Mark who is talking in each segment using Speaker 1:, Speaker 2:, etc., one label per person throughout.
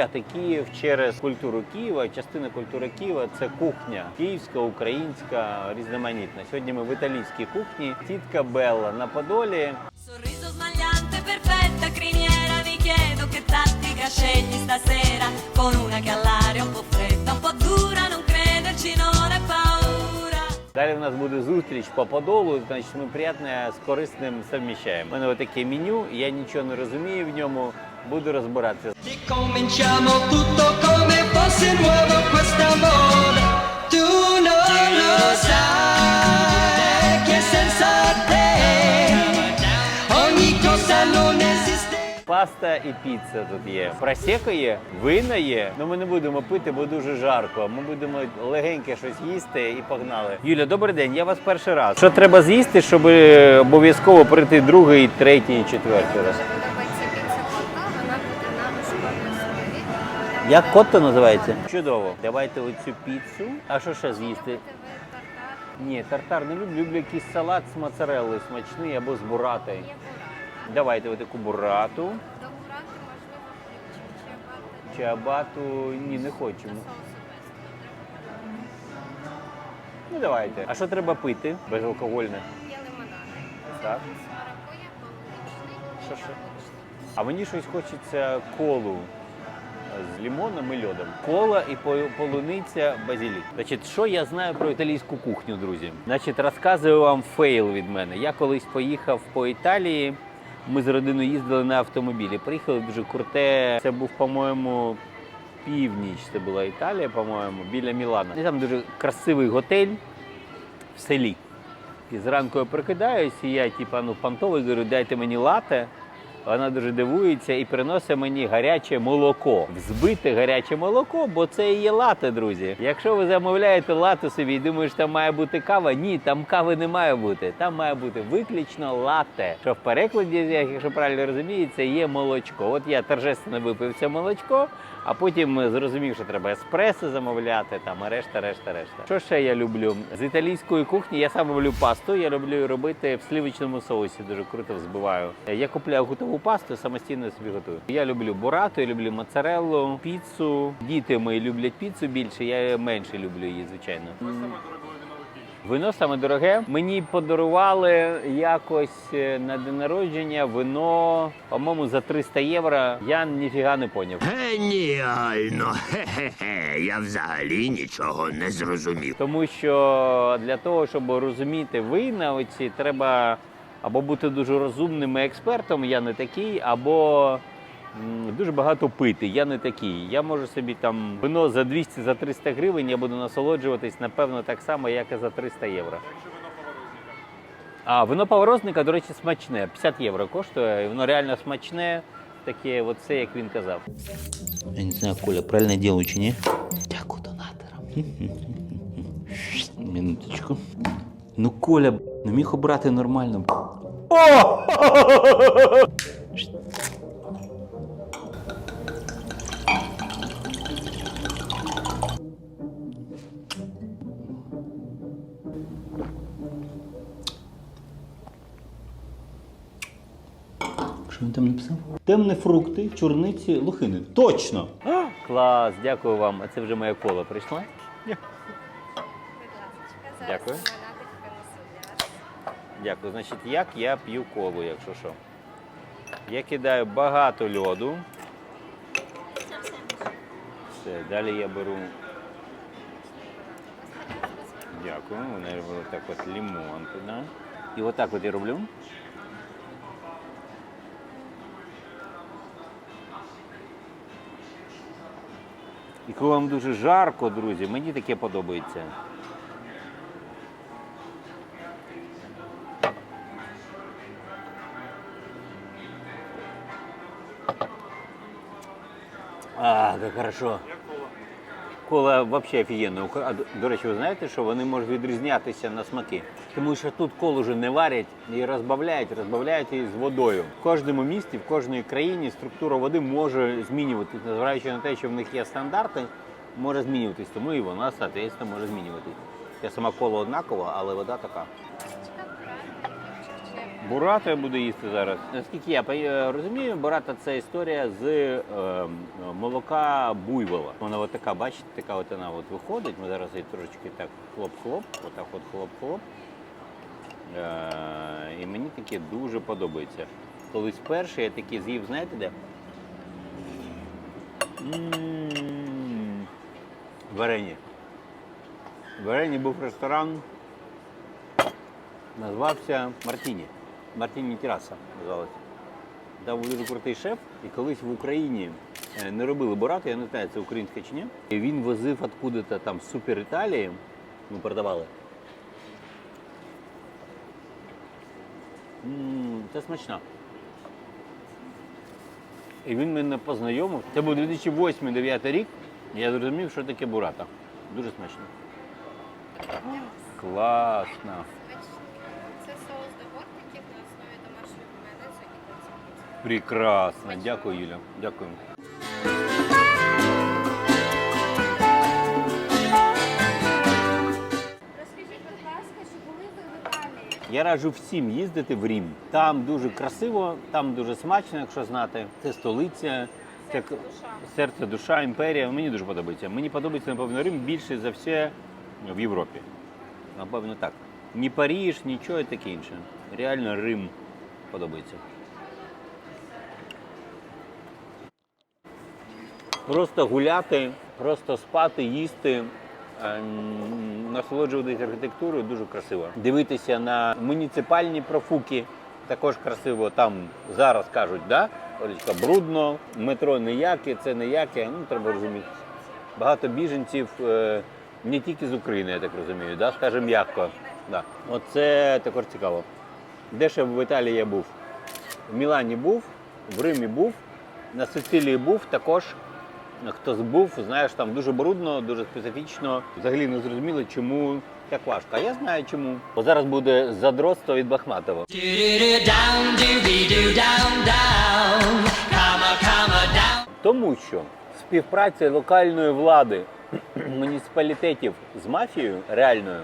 Speaker 1: вивчати Київ через культуру Києва. Частина культури Києва це кухня київська, українська, різноманітна. Сьогодні ми в італійській кухні. Тітка Белла на Подолі. Далі в нас буде зустріч по Подолу. Значить, ми приємне з корисним совміщаємо. У мене таке меню, я нічого не розумію в ньому. Буду розбиратися.
Speaker 2: Ricominciamo tutto come fosse nuovo questa moda. Tu non lo sai che senza te ogni cosa non esiste.
Speaker 1: Паста і піца тут є. Просека є, вина є. Ну ми не будемо пити, бо дуже жарко. Ми будемо легеньке щось їсти і погнали. Юля, добрий день. Я вас перший раз. Що треба з'їсти, щоб е, обов'язково прийти другий, третій, четвертий раз? Як котто називається? Чудово. Давайте оцю піцу. А що ще з'їсти?
Speaker 3: Ви тартар.
Speaker 1: Ні, тартар не люблю. Люблю якийсь салат з моцареллою смачний або з буратою. Давайте отаку бурату.
Speaker 3: До бурати можливо
Speaker 1: Чиабату ні, не хочемо. Ну давайте. А що треба пити? Безалкогольне.
Speaker 3: Є лимонади.
Speaker 1: Так. Що ще? А мені щось хочеться колу з лимоном і льодом. Кола і по- полуниця базилік. Значить, що я знаю про італійську кухню, друзі? Значить, розказую вам фейл від мене. Я колись поїхав по Італії. Ми з родиною їздили на автомобілі. Приїхали дуже круте. Це був, по-моєму, північ. Це була Італія, по-моєму, біля Мілана. І там дуже красивий готель в селі. І зранку я прокидаюсь, і я, типа, ну, понтовий, говорю, дайте мені лате. Вона дуже дивується і приносить мені гаряче молоко. Взбите гаряче молоко, бо це і є лате, друзі. Якщо ви замовляєте лате собі і думаєте, там має бути кава, ні, там кави не має бути. Там має бути виключно лате. Що в перекладі, якщо правильно розумію, це є молочко. От я торжественно випив це молочко, а потім зрозумів, що треба еспресо замовляти, там, решта, решта, решта. Що ще я люблю? З італійської кухні я сам роблю пасту. Я люблю робити в сливочному соусі. Дуже круто взбиваю. Я купляю готову пасту, самостійно собі готую. Я люблю бурату, я люблю моцареллу, піцу. Діти мої люблять піцу більше, я менше люблю її, звичайно. Вино саме дороге. Мені подарували якось е, на день народження вино, по-моєму, за 300 євро. Я ніфіга не поняв.
Speaker 4: Геніально! Хе-хе-хе, я взагалі нічого не зрозумів.
Speaker 1: Тому що для того, щоб розуміти вина, оці треба або бути дуже розумним експертом, я не такий, або дуже багато пити. Я не такий. Я можу собі там вино за 200 за 300 гривень, я буду насолоджуватись, напевно, так само, як і за 300 євро. А вино поворозника, до речі, смачне. 50 євро коштує, і воно реально смачне, таке, от все, як він казав. Я не знаю, Коля, правильно діло чи ні? Дякую донаторам. Минуточку. Ну, Коля, б, не міг обрати нормально. О! Що він там написав? Темні фрукти, чорниці, лухини. Точно! Клас, дякую вам. А це вже моя кола прийшла. Дякую.
Speaker 3: лимонадик принесу для вас.
Speaker 1: Дякую. Значить, як я п'ю колу, якщо що. Я кидаю багато льоду. Все, далі я беру. Дякую. Вона робила так от лимон туди. І отак от я роблю. І коли вам дуже жарко, друзі, мені таке подобається. А, как хорошо. Кола взагалі офігенна. А, до- речі, ви знаєте, що вони можуть відрізнятися на смаки. Тому що тут колу вже не варять і розбавляють, розбавляють її з водою. В кожному місті, в кожній країні структура води може змінюватися, незважаючи на те, що в них є стандарти, може змінюватись. Тому і вона, соответственно, може змінюватись. Я сама кола однакова, але вода така. Бурата я буду їсти зараз. Наскільки я розумію, бурата це історія з е, молока буйвола. Вона от така, бачите, така от вона от виходить. Ми зараз її трошечки так хлоп-хлоп, отак от хлоп-хлоп. Е, і мені таке дуже подобається. Колись перше я таке з'їв, знаєте де? М, В Арені. В Арені був ресторан, назвався Мартіні. Мартіні Тераса називалося. Там був дуже крутий шеф, і колись в Україні е, не робили бурати, я не знаю, це українська чи ні. І він возив откуда-то там з Супер Італії, ми продавали. М, Це смачно. І він мене познайомив. Це був 2008-2009 рік. Я зрозумів, що таке бурата. Дуже смачно. Класно. Прекрасно. Дякую, Юля. Дякую.
Speaker 3: Розкажіть, будь ласка, чи були ви в Італії?
Speaker 1: Я раджу всім їздити в Рім. Там дуже красиво, там дуже смачно, якщо знати. Це столиця, це к- серце, душа, імперія. Мені дуже подобається. Мені подобається, напевно, Рим більше за все в Європі. Напевно, так. Ні Паріж, нічого і таке інше. Реально Рим подобається. Просто гуляти, просто спати, їсти, ем, насолоджуватися архітектурою дуже красиво. Дивитися на муніципальні профуки також красиво. Там зараз кажуть, да? Олечка, брудно, метро ніяке, це ніяке. Ну, треба розуміти. Багато біженців е, не тільки з України, я так розумію, да? скажімо м'яко. Да. Оце також цікаво. Де ще в Італії я був? В Мілані був, в Римі був, на Сицилії був також. Хто був, знаєш, там дуже брудно, дуже специфічно. Взагалі не зрозуміло, чому так важко. А я знаю чому. Бо зараз буде задротство від Бахматова. Тому що співпраця локальної влади муніципалітетів з мафією реальною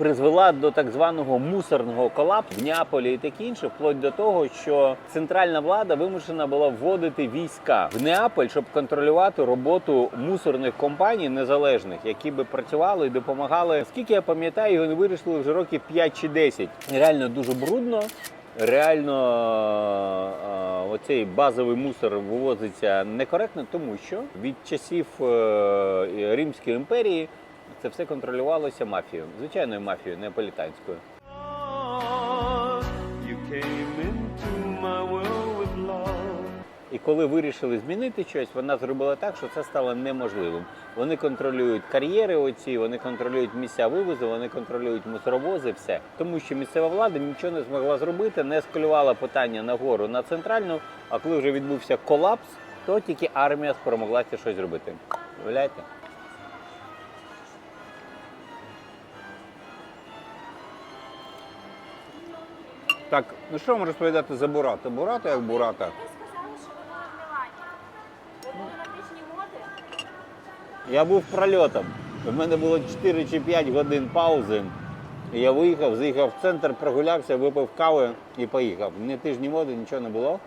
Speaker 1: призвела до так званого мусорного колапсу в Неаполі і таке інше, вплоть до того, що центральна влада вимушена була вводити війська в Неаполь, щоб контролювати роботу мусорних компаній незалежних, які би працювали і допомагали. Скільки я пам'ятаю, вони вирішили вже років 5 чи 10. Реально дуже брудно. Реально е, оцей базовий мусор вивозиться некоректно, тому що від часів е, Римської імперії це все контролювалося мафією, звичайною мафією, неаполітанською. І коли вирішили змінити щось, вона зробила так, що це стало неможливим. Вони контролюють кар'єри, оці, вони контролюють місця вивозу, вони контролюють мусоровози, все. Тому що місцева влада нічого не змогла зробити, не скалювала питання нагору на центральну. А коли вже відбувся колапс, то тільки армія спромоглася щось зробити. Уявляєте? Так, ну що вам розповідати за Бурата? Бурата як Бурата.
Speaker 3: Ви сказали, що ви були в Мілані. Ви були на тижні моди.
Speaker 1: Я був прольотом. У мене було 4 чи 5 годин паузи. І Я виїхав, заїхав в центр, прогулявся, випив кави і поїхав. Ні тижні моди, нічого не було.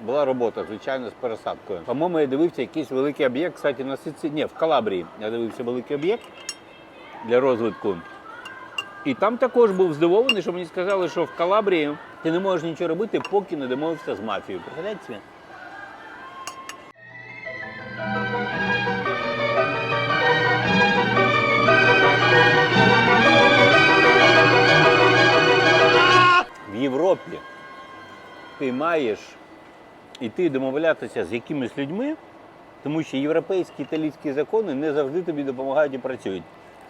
Speaker 1: Була робота, звичайно, з пересадкою. По-моєму, я дивився якийсь великий об'єкт. Кстати, на Сиці... Ні, в Калабрії я дивився великий об'єкт для розвитку. І там також був здивований, що мені сказали, що в Калабрії ти не можеш нічого робити, поки не домовився з мафією. Представляєте? В Європі ти маєш іти домовлятися з якимись людьми, тому що європейські італійські закони не завжди тобі допомагають і працюють.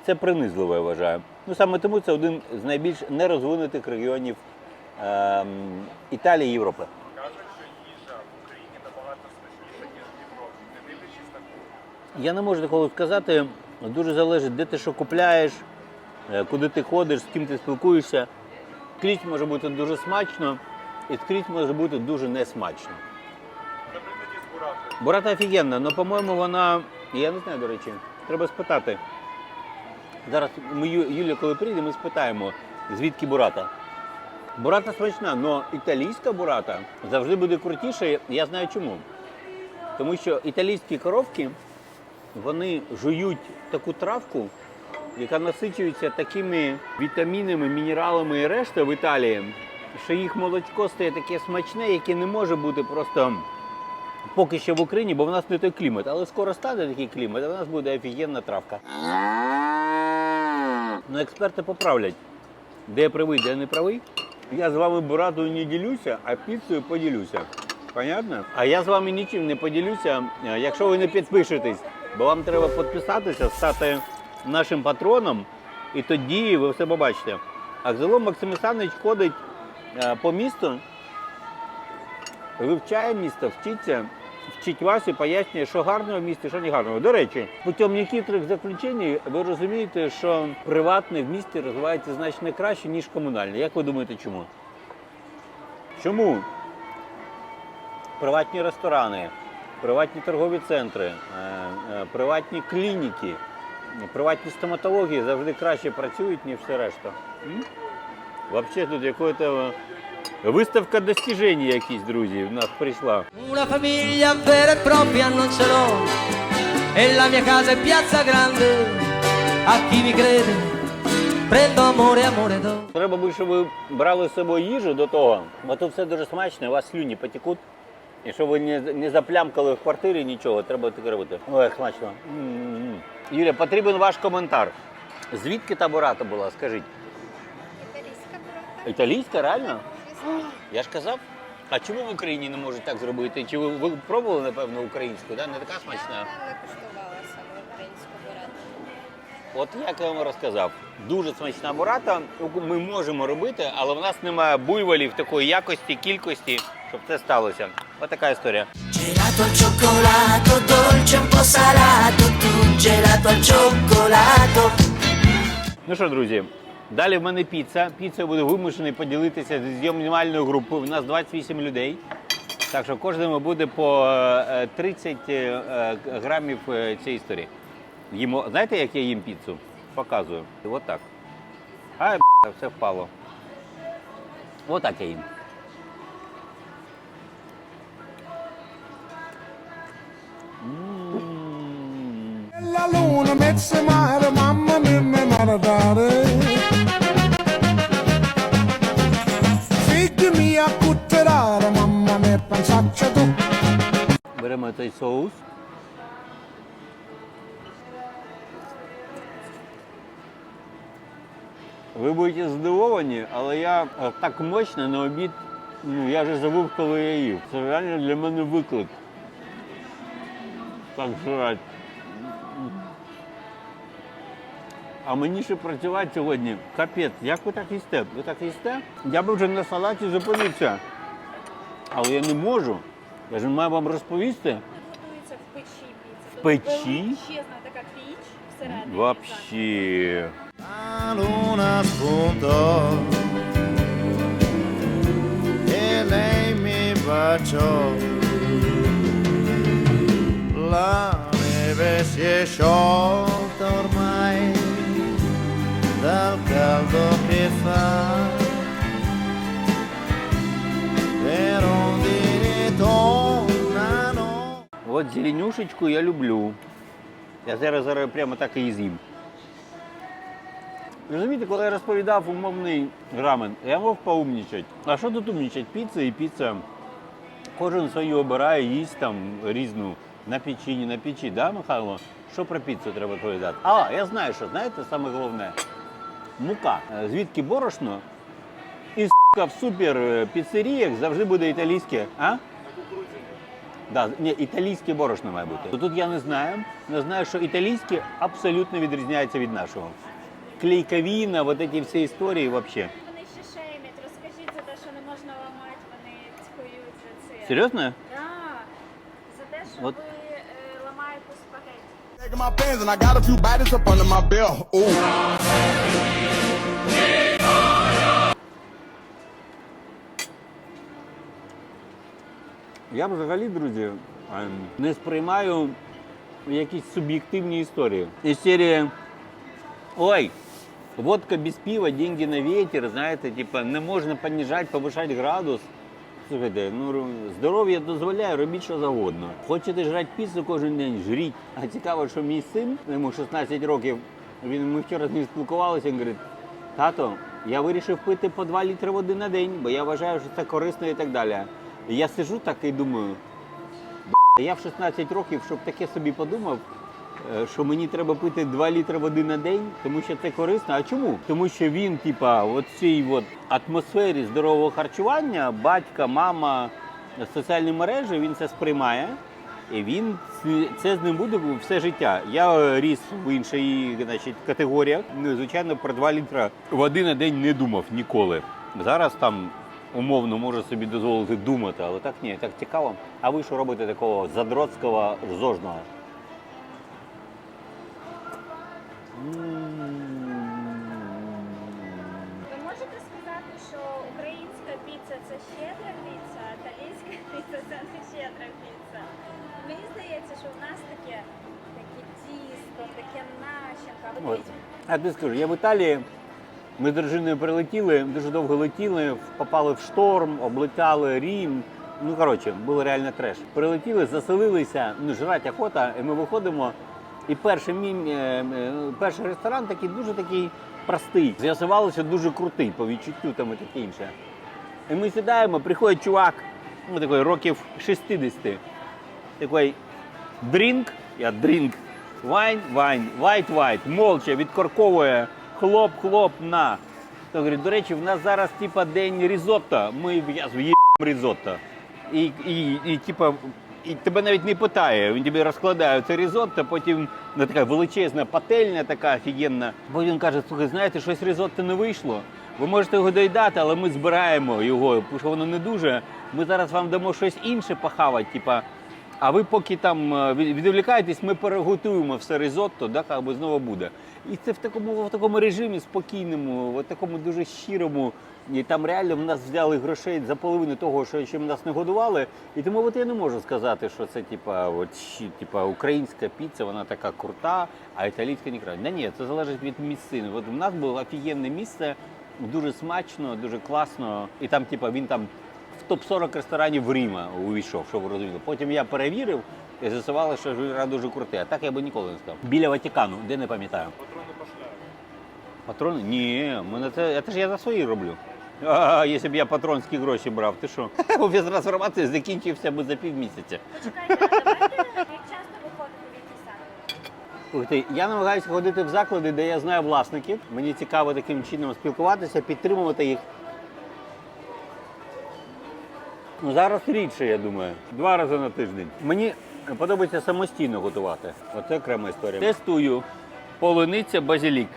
Speaker 1: Це принизливо, я вважаю. Ну саме тому це один з найбільш нерозвинутих регіонів ем, Італії і Європи. Я не можу такого сказати. Дуже залежить, де ти що купляєш, е, куди ти ходиш, з ким ти спілкуєшся. Скрізь може бути дуже смачно, і скрізь може бути дуже несмачно. Бурата офігенна, але, по-моєму, вона. Я не знаю, до речі, треба спитати. Зараз ми Ю- Юля, коли прийде, ми спитаємо, звідки бурата. Бурата смачна, але італійська бурата завжди буде крутіша. Я знаю чому. Тому що італійські коровки вони жують таку травку, яка насичується такими вітамінами, мінералами і решта в Італії, що їх молочко стає таке смачне, яке не може бути просто поки що в Україні, бо в нас не той клімат. Але скоро стане такий клімат, а в нас буде офігенна травка. Ну, експерти поправлять, де я правий, де я не правий. Я з вами буратою не ділюся, а піцею поділюся. Понятно? А я з вами нічим не поділюся, е, якщо ви не підпишетесь, бо вам треба підписатися, стати нашим патроном, і тоді ви все побачите. А загалом Максим Ісанович ходить е, по місту, вивчає місто, вчиться, вчить вас і пояснює, що гарного в місті, що не гарного. До речі, путем некоторих заключень ви розумієте, що приватне в місті розвивається значно краще, ніж комунальне. Як ви думаєте, чому? Чому? Приватні ресторани, приватні торгові центри, е, е, приватні клініки, приватні стоматології завжди краще працюють, ніж все решта. Взагалі тут якась виставка достіжень якісь, друзі, в нас прийшла.
Speaker 2: Una famiglia vera e propria non ce l'ho E la mia casa è piazza grande A chi mi crede Prendo amore, amore do
Speaker 1: Треба би, щоб ви брали з собою їжу до того, бо тут все дуже смачно, у вас слюні потекуть. І щоб ви не, не заплямкали в квартирі нічого, треба таке робити. Ой, як смачно. М-м-м. Юля, потрібен ваш коментар. Звідки та бурата була, скажіть?
Speaker 3: Італійська бура.
Speaker 1: Італійська, реально? Я ж казав. А чому в Україні не можуть так зробити? Чи ви, ви пробували, напевно, українську, да? не така смачна?
Speaker 3: Я не куштувала саме українську бурату.
Speaker 1: От як я вам розказав, дуже смачна бурата. яку Ми можемо робити, але в нас немає буйволів такої якості, кількості, щоб це сталося. Ось така історія.
Speaker 5: Gelato al cioccolato, dolce un po' salato, tu gelato al cioccolato.
Speaker 1: Ну що, друзі, далі в мене піца. Піцею буду вимушений поділитися зі знімальною групою. У нас 28 людей. Так що кожному буде по е, 30 е, е, грамів е, цієї історії. Їмо, знаєте, як я їм піцу? Показую. От так. Ай, б**, все впало. Отак я їм.
Speaker 6: La luna mezza mare, mamma mia, mi maradare.
Speaker 1: Беремо цей соус. Ви будете здивовані, але я е, так мощно на обід, ну я вже забув, коли я їв. Це реально для мене виклик. Так жрать. А мені ще працювати сьогодні. Капець, як ви так їсте? Ви так їсте? Я би вже на салаті зупинився. Але я не можу. Я ж маю вам розповісти.
Speaker 7: Готується в печі піца.
Speaker 1: В печі?
Speaker 7: Величезна така піч всередині.
Speaker 1: Вообще.
Speaker 6: La neve si è sciolta ormai dal caldo che fa.
Speaker 1: От зеленюшечку я люблю. Я зараз, зараз прямо так і з'їм. Розумієте, коли я розповідав умовний рамен, я мав поумнічати. А що тут умнічать? Піца і піца. Кожен свою обирає, їсть там різну на печі, не на печі, да, Михайло? Що про піцу треба розповідати? А, я знаю, що знаєте, саме головне. Мука. Е, Звідки борошно? І сука, в супер е, піцеріях завжди буде італійське. А? Да, ні, італійське борошно має бути. Тут я не знаю. Не знаю, що італійське абсолютно відрізняється від нашого. Клейковіна, вот эти всі історії взагалі.
Speaker 7: Вони ще шеймять. Розкажіть за те, що не можна ламати, вони цькують за це.
Speaker 1: Серйозно?
Speaker 7: Так. За те, що
Speaker 1: От.
Speaker 7: ви е, ламаєте спагетті.
Speaker 6: Taking my pants and I got a few bodies up under my belt. Ooh.
Speaker 1: Я взагалі, друзі, ем, не сприймаю якісь суб'єктивні історії. Із серії Ой, Водка без пива, деньги на ветер, знаєте, типа не можна понижати, повишати градус. Слухайте, ну здоров'я дозволяє, робіть що завгодно. Хочете жрати піцу кожен день, жріть. А цікаво, що мій син, йому 16 років, він ми вчора з ним спілкувалися, він говорить, тато, я вирішив пити по 2 літри води на день, бо я вважаю, що це корисно і так далі. І я сижу так і думаю, я в 16 років, щоб таке собі подумав, е, що мені треба пити 2 літри води на день, тому що це корисно. А чому? Тому що він, типа, от цій от атмосфері здорового харчування, батька, мама, соціальні мережі, він це сприймає. І він це з ним буде все життя. Я е, ріс в іншій значить, категоріях. Ну, звичайно, про 2 літра води на день не думав ніколи. Зараз там умовно можу собі дозволити думати, але так ні, так цікаво. А ви що робите такого задротського зожного?
Speaker 7: Ви можете сказати, що українська піца це щедра піца, а італійська піца це не щедра піца. Мені здається, що в нас таке таке тісто, таке начинка. Ви
Speaker 1: А ти скажу, я в Італії. Ми з дружиною прилетіли, дуже довго летіли, попали в шторм, облетали Рім. Ну, коротше, було реально треш. Прилетіли, заселилися, ну, жрать охота, і ми виходимо. І перший, мій, е, е, перший ресторан такий дуже такий простий. З'ясувалося дуже крутий по відчуттю там і таке інше. І ми сідаємо, приходить чувак, ну такий років 60. Такий дрінк, я дрінк, вайн, вайн, вайт, вайт, молча відкорковує, хлоп, хлоп, на. То говорить, до речі, в нас зараз типа день різотто, ми я в'їм різотто. І, і, і, типа, і тебе навіть не питає, він тобі розкладає це різотто, потім ну, така величезна пательня, така офігенна. Потім він каже, слухай, знаєте, щось різотто не вийшло. Ви можете його доїдати, але ми збираємо його, тому що воно не дуже. Ми зараз вам дамо щось інше похавати, типа. А ви поки там е, відволікаєтесь, ми переготуємо все ризотто, да, аби знову буде. І це в такому, в такому режимі спокійному, в такому дуже щирому. І там реально в нас взяли грошей за половину того, що чим нас не годували. І тому от я не можу сказати, що це типа, типа українська піца, вона така крута, а італійська не краще. Ні, це залежить від місцини. От у нас було офігенне місце, дуже смачно, дуже класно. І там, типа, він там в топ-40 ресторанів Рима увійшов, що ви розуміли. Потім я перевірив і з'ясувало, що Жура дуже крутий. А так я би ніколи не сказав. Біля Ватикану, де не пам'ятаю.
Speaker 8: Патрони пошляють.
Speaker 1: Патрони? Ні, мене це, це ж я за свої роблю. А, якщо б я патронські гроші брав, ти що? Офіс трансформації закінчився би за півмісяця.
Speaker 7: почекайте, а давайте як часто виходите в заклади?
Speaker 1: Слухайте, я намагаюся ходити в заклади, де я знаю власників. Мені цікаво таким чином спілкуватися, підтримувати їх. Ну, зараз рідше, я думаю. Два рази на тиждень. Мені подобається самостійно готувати. Оце окрема історія. Тестую полуниця базилік.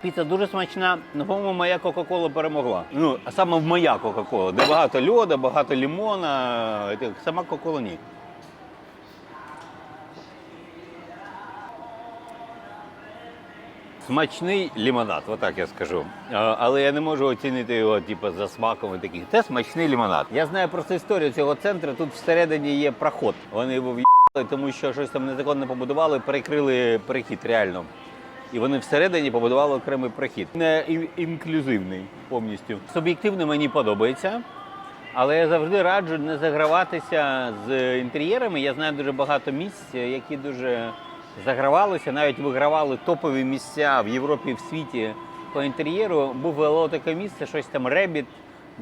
Speaker 1: Піца дуже смачна. Ну, по-моєму, моя Кока-Кола перемогла. Ну, а саме в моя Кока-Кола, де багато льода, багато лімона. Сама Кока-Кола ні. Смачний лимонад, отак я скажу. Але я не можу оцінити його типу, за смаком і таких. Це смачний лимонад. Я знаю просто історію цього центру. Тут всередині є проход. Вони його в'їхали, тому що щось там незаконно побудували, перекрили перехід реально. І вони всередині побудували окремий прохід. Не інклюзивний повністю. Суб'єктивно мені подобається. Але я завжди раджу не заграватися з інтер'єрами. Я знаю дуже багато місць, які дуже загравалися, навіть вигравали топові місця в Європі і в світі по інтер'єру. Було таке місце, щось там Ребіт,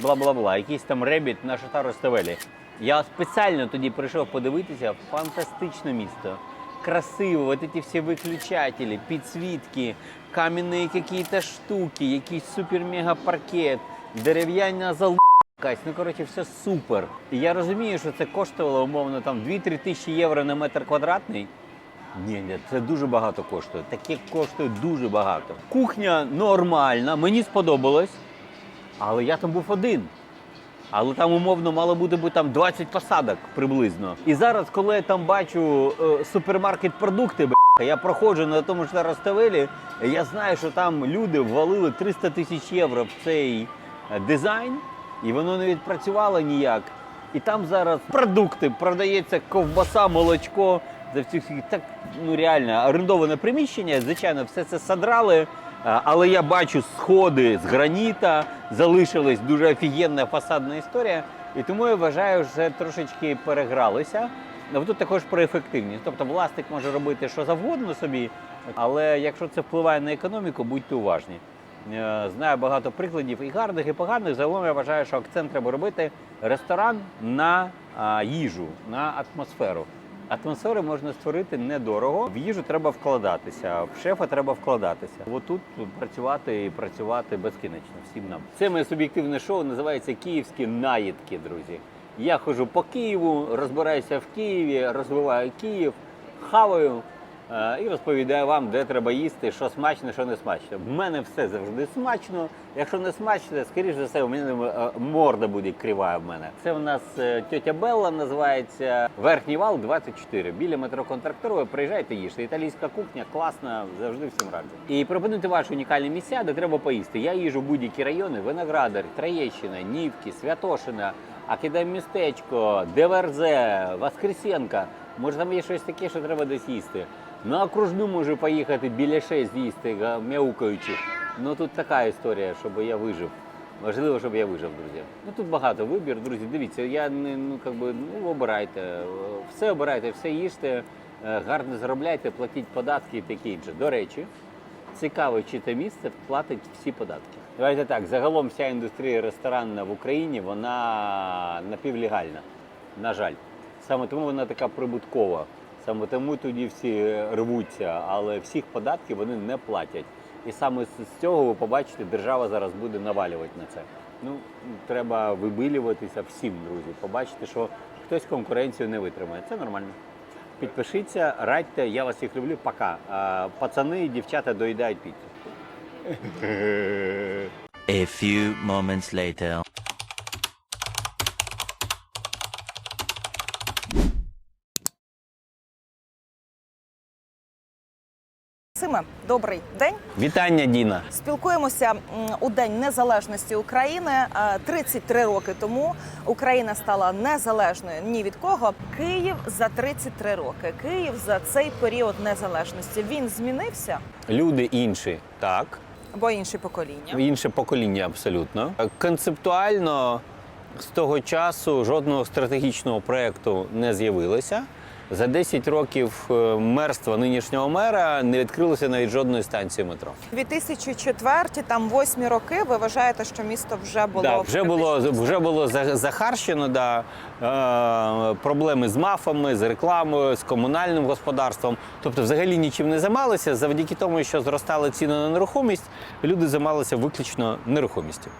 Speaker 1: бла-бла-бла, якийсь там Ребіт на Шатаро Ставелі. Я спеціально тоді прийшов подивитися фантастичне місто. Красиво, вот эти все выключатели, підсвітки, каменные какие-то штуки, якийсь супер-мега паркет, дерев'яна зал якась. Ну, коротше, все супер. І я розумію, що це коштувало умовно там 2-3 тисячі євро на метр квадратний. Ні, ні, це дуже багато коштує. Таке коштує дуже багато. Кухня нормальна, мені сподобалось, але я там був один. Але там умовно мало бути би там 20 посадок приблизно. І зараз, коли я там бачу е, супермаркет продукти, б***ь, я проходжу на тому ж Старостовелі, я знаю, що там люди ввалили 300 тисяч євро в цей е, дизайн. і воно не відпрацювало ніяк. І там зараз продукти, продається ковбаса, молочко. За всіх так ну реально орендоване приміщення. Звичайно, все це содрали. Але я бачу сходи з граніта, залишилась дуже офігенна фасадна історія. І тому я вважаю, що це трошечки перегралися. Ну, Тут також про ефективність. Тобто власник може робити що завгодно собі, але якщо це впливає на економіку, будьте уважні. Е, Знаю багато прикладів і гарних, і поганих. Загалом я вважаю, що акцент треба робити ресторан на їжу, на атмосферу. Атмосферу можна створити недорого. В їжу треба вкладатися, в шефа треба вкладатися. Отут працювати і працювати безкінечно всім нам. Це моє суб'єктивне шоу називається Київські наїдки, друзі. Я ходжу по Києву, розбираюся в Києві, розвиваю Київ, хаваю і розповідаю вам, де треба їсти, що смачно, що не смачно. В мене все завжди смачно. Якщо не смачно, скоріш за все, у мене е, морда буде крива в мене. Це у нас е, тьотя Белла називається Верхній вал 24. Біля метро Контракторове. Приїжджайте їжте. Італійська кухня класна, завжди всім раджу. І пропонуйте ваші унікальні місця, де треба поїсти. Я їжу будь-які райони: Виноградар, Троєщина, Нівки, Святошина. Акидай містечко, Деверзе, Воскресенка. Може там є щось таке, що треба десь їсти. На окружну можу поїхати біля 6 з'їсти, мяукаючи. Ну тут така історія, щоб я вижив. Важливо, щоб я вижив, друзі. Ну тут багато вибір, друзі. Дивіться, я не ну как би ну обирайте. Все обирайте, все їжте, е, гарно заробляйте, платіть податки і таке інше. До речі, цікаво, чи те місце платить всі податки. Давайте так, загалом вся індустрія ресторанна в Україні вона напівлегальна. На жаль. Саме тому вона така прибуткова. Саме тому тоді всі рвуться, але всіх податків вони не платять. І саме з цього ви побачите, держава зараз буде навалювати на це. Ну, треба вибилюватися всім, друзі. Побачите, що хтось конкуренцію не витримає. Це нормально. Підпишіться, радьте, я вас всіх люблю. Пока. А, Пацани і дівчата доїдають піцу.
Speaker 9: A few moments later.
Speaker 10: Максиме, добрий день.
Speaker 1: Вітання, Діна.
Speaker 10: Спілкуємося у День Незалежності України. Е, 33 роки тому Україна стала незалежною ні від кого. Київ за 33 роки. Київ за цей період незалежності. Він змінився,
Speaker 1: Люди інші, так.
Speaker 10: бо інші покоління.
Speaker 1: Інше покоління абсолютно. Концептуально з того часу жодного стратегічного проєкту не з'явилося. За 10 років е, мерства нинішнього мера не відкрилося навіть жодної станції метро.
Speaker 10: 2004, там восьмі роки. Ви вважаєте, що місто вже було
Speaker 1: Да, вже було вже було за- захарщено. Да, е, проблеми з мафами, з рекламою, з комунальним господарством. Тобто, взагалі нічим не займалися. Завдяки тому, що зростали ціни на нерухомість, люди займалися виключно нерухомістю.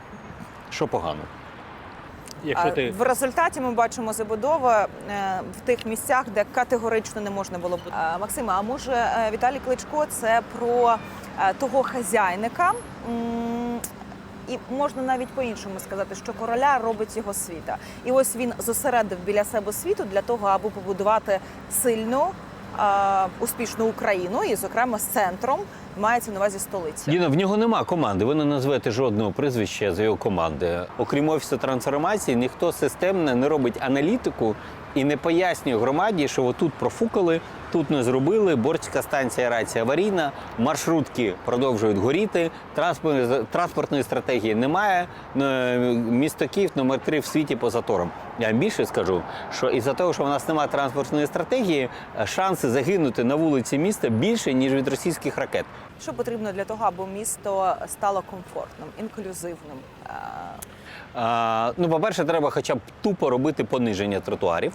Speaker 1: Що погано. Якщо ти
Speaker 10: В результаті ми бачимо забудови е, в тих місцях, де категорично не можна було бути. Е, Максима, а може е, Віталій Кличко це про того хазяйника? І можна навіть по-іншому сказати, що короля робить його світа. І ось він зосередив біля себе світу для того, аби побудувати сильну, успішну Україну, і, зокрема, з центром мається на увазі столиця.
Speaker 1: Діна, в нього нема команди. Ви не назвете жодного прізвища з його команди. Окрім офісу трансформації, ніхто системно не робить аналітику і не пояснює громаді, що отут профукали, тут не зробили. Борська станція рація аварійна, маршрутки продовжують горіти. Транспортної, стратегії немає. Е, Місто Київ номер 3 в світі по заторам. Я вам більше скажу, що із-за того, що в нас немає транспортної стратегії, е, шанси загинути на вулиці міста більше ніж від російських ракет.
Speaker 10: Що потрібно для того, аби місто стало комфортним, інклюзивним? Е,
Speaker 1: А, ну, по-перше, треба хоча б тупо робити пониження тротуарів.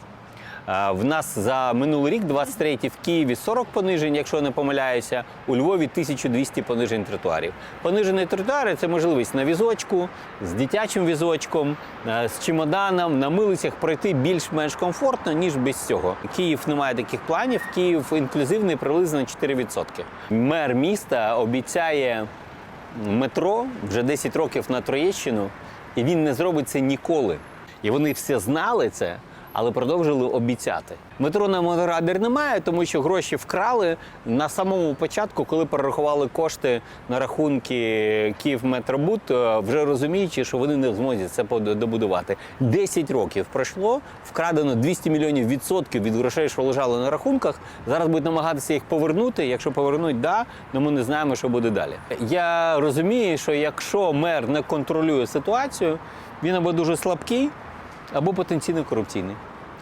Speaker 1: В нас за минулий рік, 23-й, в Києві 40 понижень, якщо не помиляюся, у Львові 1200 понижень тротуарів. Понижені тротуари це можливість на візочку, з дитячим візочком, е, з чемоданом, на милицях пройти більш-менш комфортно, ніж без цього. Київ не має таких планів. Київ інклюзивний приблизно 4%. Мер міста обіцяє метро вже 10 років на Троєщину, і він не зробить це ніколи. І вони все знали це, але продовжили обіцяти. Метро на Монорадер немає, тому що гроші вкрали на самому початку, коли перерахували кошти на рахунки Київметробуд, е, вже розуміючи, що вони не в змозі це добудувати. 10 років пройшло, вкрадено 200 мільйонів відсотків від грошей, що лежали на рахунках. Зараз будуть намагатися їх повернути. Якщо повернуть, да, але ми не знаємо, що буде далі. Я розумію, що якщо мер не контролює ситуацію, він або дуже слабкий, або потенційно корупційний.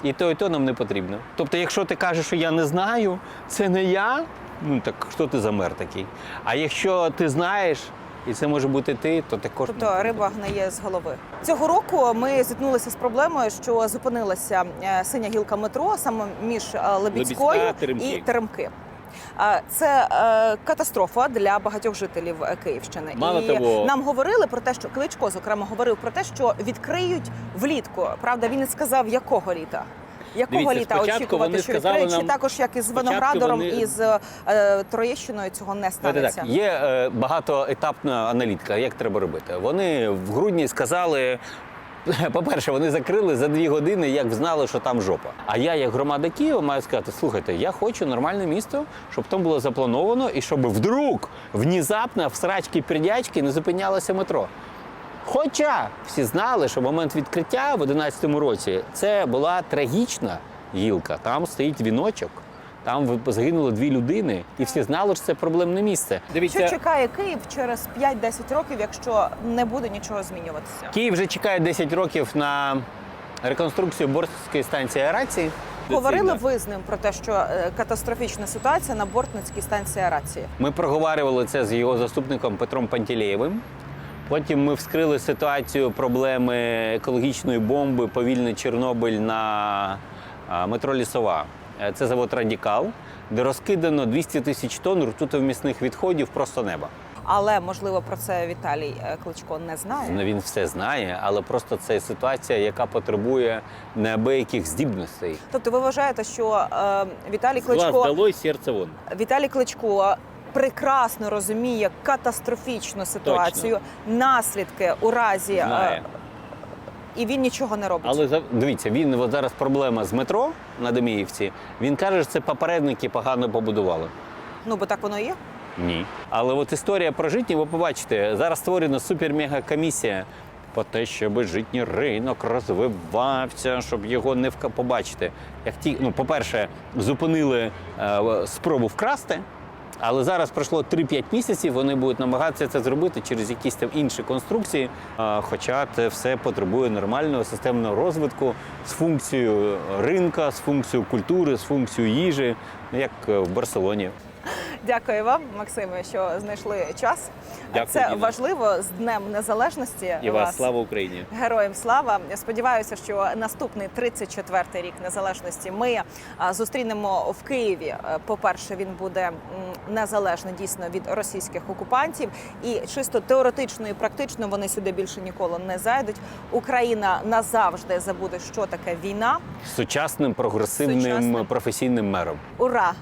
Speaker 1: І то, і то нам не потрібно. Тобто, якщо ти кажеш, що я не знаю, це не я, ну так хто ти за мер такий? А якщо ти знаєш, і це може бути ти, то також
Speaker 10: Тобто риба гниє з голови. Цього року ми зіткнулися з проблемою, що зупинилася е, синя гілка метро саме між е, Лебідською
Speaker 1: Лебідська, Теремки.
Speaker 10: і Теремки. Це е, катастрофа для багатьох жителів е, Київщини.
Speaker 1: Мало
Speaker 10: і
Speaker 1: того-
Speaker 10: нам говорили про те, що Кличко, зокрема, говорив про те, що відкриють влітку. Правда, він не сказав, якого літа. Якого
Speaker 1: Дивіться,
Speaker 10: літа очікувати,
Speaker 1: вони
Speaker 10: що відкриють, чи також як із
Speaker 1: спочатку
Speaker 10: Виноградаром
Speaker 1: вони-
Speaker 10: і з е, Троєщиною цього не станеться.
Speaker 1: так, є е, багатоетапна аналітика, як треба робити. Вони в грудні сказали. По-перше, вони закрили за дві години, як знали, що там жопа. А я, як громада Києва, маю сказати: слухайте, я хочу нормальне місто, щоб там було заплановано і щоб вдруг внезапно в срачки пердячки не зупинялося метро. Хоча всі знали, що момент відкриття в 2011 році це була трагічна гілка. Там стоїть віночок, там загинуло дві людини, і всі знали, що це проблемне місце.
Speaker 10: Що чекає Київ через 5-10 років, якщо не буде нічого змінюватися?
Speaker 1: Київ вже чекає 10 років на реконструкцію Бортської станції аерації.
Speaker 10: Говорили ви з ним про те, що е, катастрофічна ситуація на Бортницькій станції аерації.
Speaker 1: Ми проговорювали це з його заступником Петром Пантелєєвим. Потім ми вскрили ситуацію проблеми екологічної бомби повільний Чорнобиль на метро Лісова. Е, Це завод Радікал, де розкидано 200 тисяч тонн ртутовмісних відходів просто неба.
Speaker 10: Але можливо про це Віталій е, Кличко не знає.
Speaker 1: Ну, Він все знає, але просто це ситуація, яка потребує неабияких здібностей.
Speaker 10: Тобто, ви вважаєте, що е, Віталій Кличко
Speaker 1: долой, серце вон.
Speaker 10: Віталій Кличко прекрасно розуміє катастрофічну ситуацію, наслідки у разі е,
Speaker 1: Знає.
Speaker 10: І він нічого не робить.
Speaker 1: Але дивіться, він от зараз проблема з метро на Деміївці. Він каже, що це попередники погано побудували.
Speaker 10: Ну бо так воно і є.
Speaker 1: Ні. Але от історія про житні, ви побачите, зараз створена супер-мега-комісія по те, щоб житній ринок розвивався, щоб його не вка... побачити. Як ті, ну, по-перше, зупинили е, спробу вкрасти. Але зараз пройшло 3-5 місяців. Вони будуть намагатися це зробити через якісь там інші конструкції. Хоча це все потребує нормального системного розвитку з функцією ринка, з функцією культури, з функцією їжі, як е, в Барселоні.
Speaker 10: Дякую вам, Максиме, що знайшли час.
Speaker 1: Дякую,
Speaker 10: Це
Speaker 1: Діна.
Speaker 10: важливо з Днем Незалежності.
Speaker 1: І вас слава Україні!
Speaker 10: Героям слава! Я сподіваюся, що наступний 34-й рік незалежності ми зустрінемо в Києві. По-перше, він буде незалежний дійсно від російських окупантів, і чисто теоретично і практично вони сюди більше ніколи не зайдуть. Україна назавжди забуде, що таке війна.
Speaker 1: Сучасним прогресивним
Speaker 10: Сучасним.
Speaker 1: професійним мером.
Speaker 10: Ура!